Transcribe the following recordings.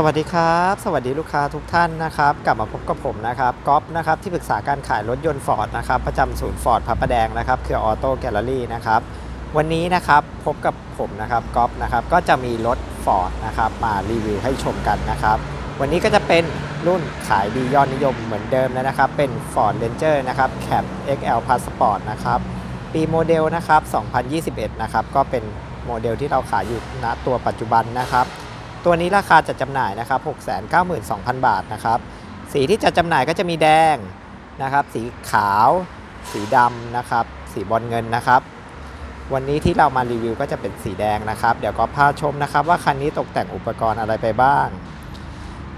สวัสดีครับ สวัสดีลูกค้าทุกท่านนะครับ กลับมาพบกับผมนะครับก๊อฟนะครับที่ปรึกษาการขายรถยนต์ฟอร์ดนะครับประจำศูนย์ฟอร์ดพระประแดงนะครับคือออโต้แกลเลอรี่นะครับวันนี้นะครับพบกับผมนะครับก๊อฟนะครับก็จะมีรถฟอร์ดนะครับมารีวิวให้ชมกันนะครับ วันนี้ก็จะเป็นรุ่นขายดียอดนิยมเหมือนเดิมเลยนะครับ เป็น Ford Ranger นะครับ Cab XL Passport นะครับปีโมเดลนะครับ2021 นะครับก็เป็นโมเดลที่เราขายอยู่ณตัวปัจจุบันนะครับ ตัวนี้ราคาจัดจำหน่ายนะครับ692,000 บาทนะครับ สีที่จัดจำหน่ายก็จะมีแดงนะครับ สีขาว สีดำนะครับ สีบอลเงินนะครับ วันนี้ที่เรามารีวิวก็จะเป็นสีแดงนะครับ เดี๋ยวก็พาชมนะครับ ว่าคันนี้ตกแต่งอุปกรณ์อะไรไปบ้าง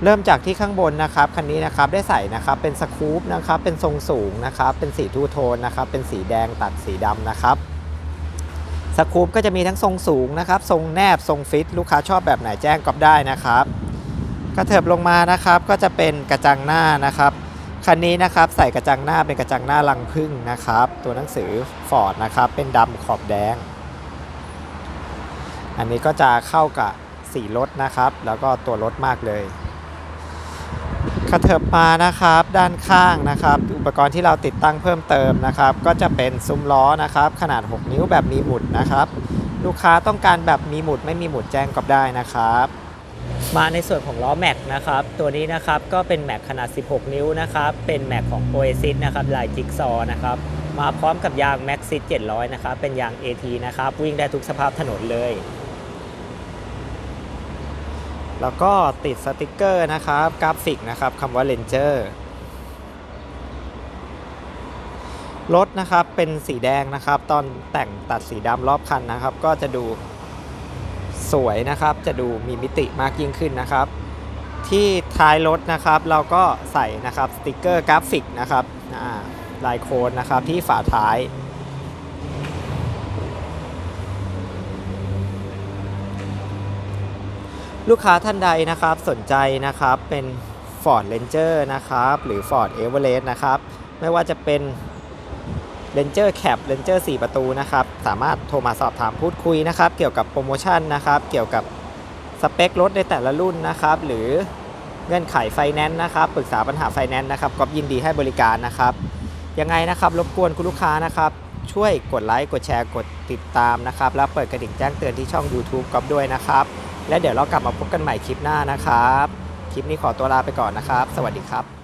เริ่มจากที่ข้างบนนะครับ คันนี้นะครับได้ใส่นะครับ เป็นสคูปนะครับ เป็นทรงสูงนะครับ เป็นสีทูโทนนะครับ เป็นสีแดงตัดสีดำนะครับ สคูปก็จะมีทั้งทรงสูงนะครับ ทรงแนบทรงฟิต ลูกค้าชอบแบบไหนแจ้งก๊อฟได้นะครับ กระเถิบลงมานะครับก็จะเป็นกระจังหน้านะครับคันนี้นะครับใส่กระจังหน้าเป็นกระจังหน้าลังพึ่งนะครับ ตัวหนังสือฟอร์ดนะครับเป็นดำขอบแดง อันนี้ก็จะเข้ากับสีรถนะครับ แล้วก็ตัวรถมากเลย กระเถิบมานะครับด้านข้างนะครับ อุปกรณ์ที่เราติดตั้งเพิ่มเติมนะครับ ก็จะเป็นซุ้มล้อนะครับ ขนาด 6 นิ้วแบบมีหมุดนะครับ ลูกค้าต้องการแบบมีหมุดไม่มีหมุดแจ้งก็ได้นะครับมาในส่วนของล้อแม็กนะครับ ตัวนี้นะครับก็เป็นแม็กขนาด 16 นิ้วนะครับ เป็นแม็กของ Oasis นะครับ ลายจิ๊กซอนะครับ มาพร้อมกับยาง Maxxis 700 นะครับ เป็นยาง AT นะครับ วิ่งได้ทุกสภาพถนนเลย แล้วก็ติดสติกเกอร์นะครับ กราฟิกนะครับคำว่า Ranger รถนะครับเป็นสีแดงนะครับ ตอนแต่งตัดสีดำรอบคันนะครับ ก็จะดูสวยนะครับ จะดูมีมิติมากยิ่งขึ้นนะครับ ที่ท้ายรถนะครับ เราก็ใส่นะครับสติกเกอร์กราฟิกนะครับลายโคนนะครับที่ฝาท้าย ลูกค้าท่านใดนะครับสนใจนะครับเป็น Ford Ranger นะครับหรือ Ford Everest นะครับไม่ว่าจะเป็น Ranger Cab Ranger 4 ประตูนะครับสามารถโทรมาสอบถามพูดคุยนะครับเกี่ยวกับโปรโมชั่นนะครับเกี่ยวกับสเปครถในแต่ละรุ่นนะครับหรือเงื่อนไขไฟแนนซ์นะครับปรึกษาปัญหาไฟแนนซ์นะครับก็ยินดีให้บริการนะครับยังไงนะครับรบกวนคุณลูกค้านะครับ ช่วยกดไลค์กดแชร์กดติดตามนะครับ แล้วเปิดกระดิ่งแจ้งเตือนที่ช่อง YouTube ก๊อฟด้วยนะครับ และเดี๋ยวเรากลับมาพบกันใหม่คลิปหน้านะครับ คลิปนี้ขอตัวลาไปก่อนนะครับ สวัสดีครับ